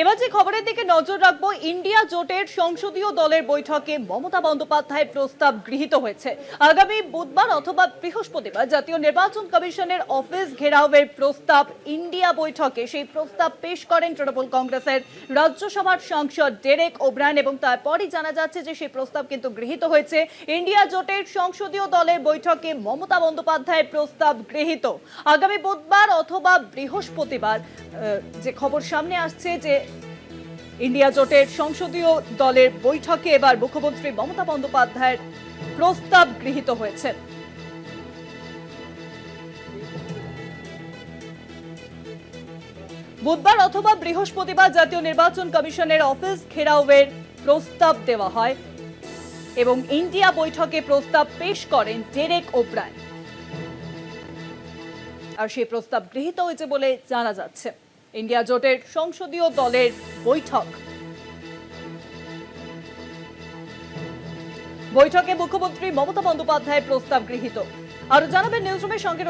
এবার যে খবরের দিকে নজর রাখব, ইন্ডিয়া জোটের সংসদীয় দলের বৈঠকে মমতা বন্দ্যোপাধ্যায় প্রস্তাব গৃহীত হয়েছে। আগামী বুধবার অথবা বৃহস্পতিবার জাতীয় নির্বাচন কমিশনের অফিস ঘেরাওয়ের প্রস্তাব ইন্ডিয়া বৈঠকে। সেই প্রস্তাব পেশ করেন তৃণমূল কংগ্রেসের রাজ্যসভার সাংসদ ডেরেক ওব্রায়ন এবং তারপরই জানা যাচ্ছে যে সেই প্রস্তাব কিন্তু গৃহীত হয়েছে। ইন্ডিয়া জোটের সংসদীয় দলের বৈঠকে মমতা বন্দ্যোপাধ্যায়ের প্রস্তাব গৃহীত। আগামী বুধবার অথবা বৃহস্পতিবার যে খবর সামনে আসছে যে ইন্ডিয়া জোটের সংসদীয় দলের বৈঠকে এবার মুখ্যমন্ত্রী মমতা বন্দ্যোপাধ্যায়ের প্রস্তাব গৃহীত হয়েছে। বুধবার অথবা বৃহস্পতিবার জাতীয় নির্বাচন কমিশনের অফিস ঘেরাওয়ের প্রস্তাব দেওয়া হয় এবং ইন্ডিয়া বৈঠকে প্রস্তাব পেশ করেন ডেরেক ওব্রায় আর সেই প্রস্তাব গৃহীত হয়েছে বলে জানা যাচ্ছে। ইন্ডিয়া জোটের সংসদীয় দলের বৈঠক। বৈঠকে মুখ্যমন্ত্রী মমতা বন্দ্যোপাধ্যায়ের প্রস্তাব গৃহীত। আর জানাবেন নিউজরুমের সঙ্গে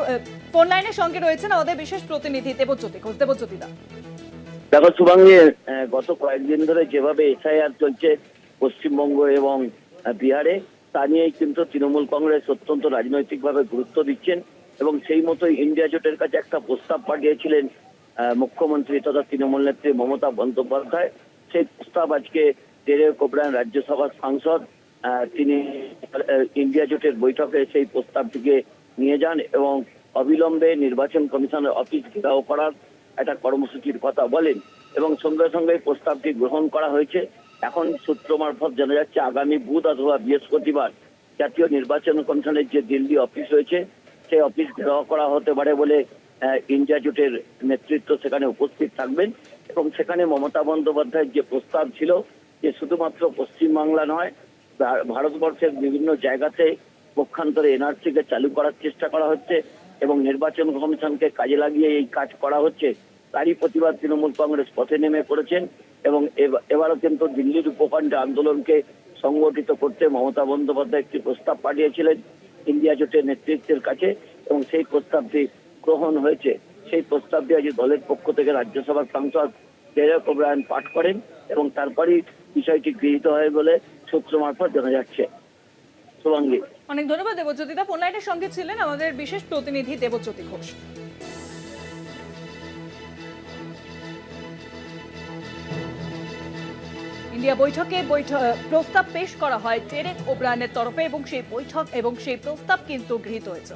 ফোন লাইনের সঙ্গে রয়েছেন আমাদের বিশেষ প্রতিনিধি দেবজ্যোতি ঘোষ। দেবজ্যোতি দা। দেখো শুভাঙ্গী গত কয়েকদিন ধরে যেভাবে এসআইআর চলছে পশ্চিমবঙ্গ এবং বিহারে, তা নিয়েই কিন্তু তৃণমূল কংগ্রেস অত্যন্ত রাজনৈতিকভাবে গুরুত্ব দিচ্ছেন এবং সেই মতোই ইন্ডিয়া জোটের কাছে একটা প্রস্তাব পাঠিয়েছিলেন মুখ্যমন্ত্রী তথা তৃণমূল নেত্রী মমতা বন্দ্যোপাধ্যায়, সেই প্রস্তাব আজকে টেরে কোবরান রাজ্যসভার সাংসদ তিনি ইন্ডিয়া জোটের বৈঠকে সেই প্রস্তাবটিকে নিয়ে যান এবং অবিলম্বে নির্বাচন কমিশনের অফিস ঘেরাও করার একটা কর্মসূচির কথা বলেন এবং সঙ্গে সঙ্গে প্রস্তাবটি গ্রহণ করা হয়েছে। এখন সূত্র মারফত জানা যাচ্ছে, আগামী বুধ অথবা বৃহস্পতিবার জাতীয় নির্বাচন কমিশনের যে দিল্লি অফিস রয়েছে, সেই অফিস ঘেরাও করা হতে পারে বলে ইন্ডিয়া জোটের নেতৃত্ব সেখানে উপস্থিত থাকবেন এবং সেখানে মমতা বন্দ্যোপাধ্যায়ের যে প্রস্তাব ছিল যে শুধুমাত্র পশ্চিমবাংলা নয় ভারতবর্ষের বিভিন্ন জায়গাতে পক্ষান্তরে এনআরসিকে চালু করার চেষ্টা করা হচ্ছে এবং নির্বাচন কমিশনকে কাজে লাগিয়ে এই কাজ করা হচ্ছে, তারই প্রতিবাদ তৃণমূল কংগ্রেস পথে নেমে পড়েছেন এবং এবা- এবারও কিন্তু দিল্লির উপকণ্ঠে আন্দোলনকে সংগঠিত করতে মমতা বন্দ্যোপাধ্যায় একটি প্রস্তাব পাঠিয়েছিলেন ইন্ডিয়া জোটের নেতৃত্বের কাছে এবং সেই প্রস্তাবটি গ্রহণ হয়েছে, সেই প্রস্তাবটি আজ দলের পক্ষ থেকে রাজ্যসভার সাংসদ ডেরেক ওব্রায়ন পাঠ করেন এবং তারপরই বিষয়টি গৃহীত হয় বলে সূত্র মারফত জানা যাচ্ছে। শুভাঙ্গী। অনেক ধন্যবাদ দেবজ্যোতি দা। ফোন সঙ্গে ছিলেন আমাদের বিশেষ প্রতিনিধি দেবজ্যোতি ঘোষ। ইন্ডিয়া বৈঠকে বৈঠক প্রস্তাব পেশ করা হয় টেরেক ওব্রায়নের তরফে এবং সেই বৈঠক এবং সেই প্রস্তাব কিন্তু গৃহীত হয়েছে।